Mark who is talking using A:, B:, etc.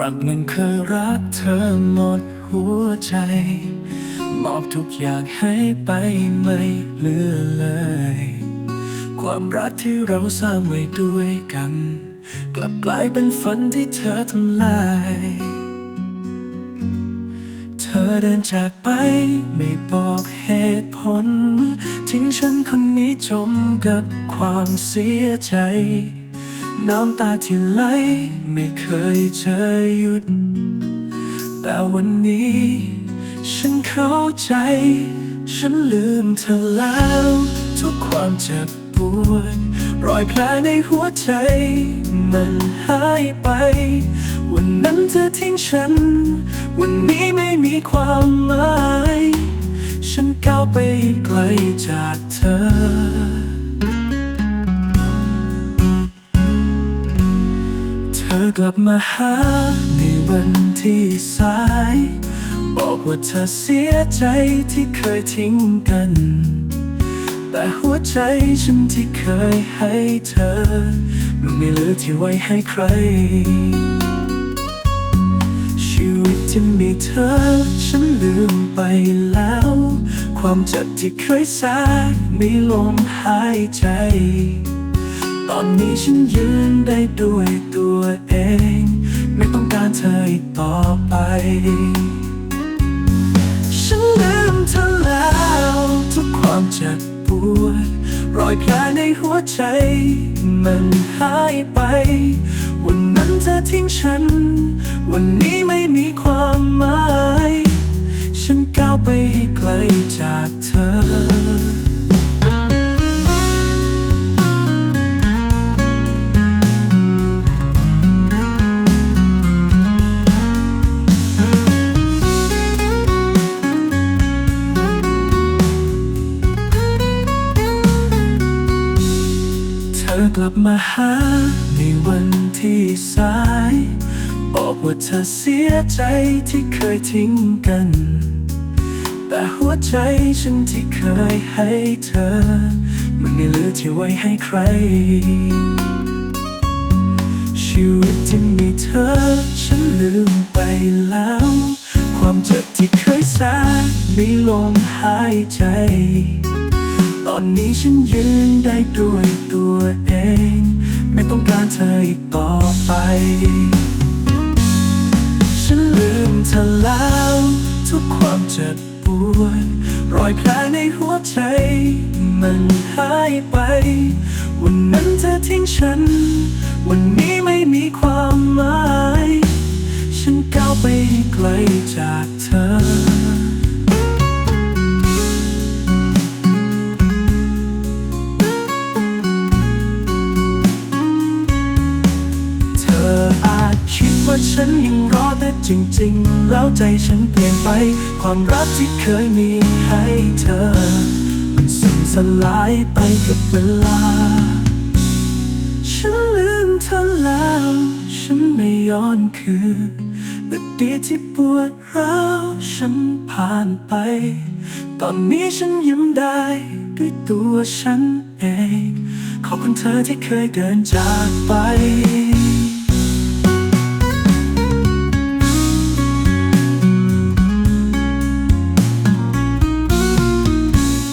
A: รักมันเคยรักเธอหมดหัวใจ มอบทุกอย่างให้ไปไม่เหลือเลย ความรักที่เราสร้างไว้ด้วยกัน กลับกลายเป็นฝันที่เธอทำลาย เธอเดินจากไปไม่บอกเหตุผล ทิ้งฉันคนนี้จมกับความเสียใจ น้ำตาที่ไหลไม่เคยจะหยุด แต่วันนี้ ฉันเข้าใจ ฉันลืมเธอแล้ว ทุกความเจ็บปวดรอยแผลในหัวใจ มันหายไป วันนั้นเธอทิ้งฉัน วันนี้ไม่มีความหมาย ฉันก้าวไปไกลจากเธอ ธอกลับมาหาในวันที่สาย บอกว่าเธอเสียใจที่เคยทิ้งกัน แต่หัวใจฉันที่เคยให้เธอ มันไม่เหลือที่ไว้ให้ใคร ชีวิตที่มีเธอ ฉันลืมไปแล้ว ความเจ็บที่เคยแสนมีลมหายใจ ตอนนี้ฉันยืนได้ด้วยตัวเอง ไม่ต้องการเธออีกต่อไป ฉันลืมเธอแล้ว ทุกความเจ็บปวด รอยแผลในหัวใจ มันหายไป วันนั้นเธอทิ้งฉัน วันนี้ไม่มีความหมาย ฉันก้าวไปให้ไกลจาก ธอกลับมาหาในวันที่สาย บอกว่าเธอเสียใจที่เคยทิ้งกัน แต่หัวใจฉันที่เคยให้เธอ มันไม่เหลือที่ไว้ให้ใคร ชีวิตที่มีเธอ ฉันลืมไปแล้ว ความเจ็บที่เคยแสนมีลมหายใจตอนนี้ฉันยืนได้ด้วยตัวเอง ไม่ต้องการเธออีกต่อไป ฉันลืมเธอแล้ว ทุกความเจ็บปวดรอยแผลในหัวใจ มันหายไป วันนั้นเธอทิ้งฉัน วันนี้ไม่มีความหมาย จริงๆ แล้วใจฉันเปลี่ยนไป ความรักที่เคยมีให้เธอ มันสูญสลายไปกับเวลา ฉันลืมเธอแล้ว ฉันไม่ย้อนคืนแต่ดีที่ปวดร้าวฉันผ่านไป ตอนนี้ฉันยิ้มได้ด้วยตัวฉันเอง ขอบคุณเธอที่เคยเดินจากไป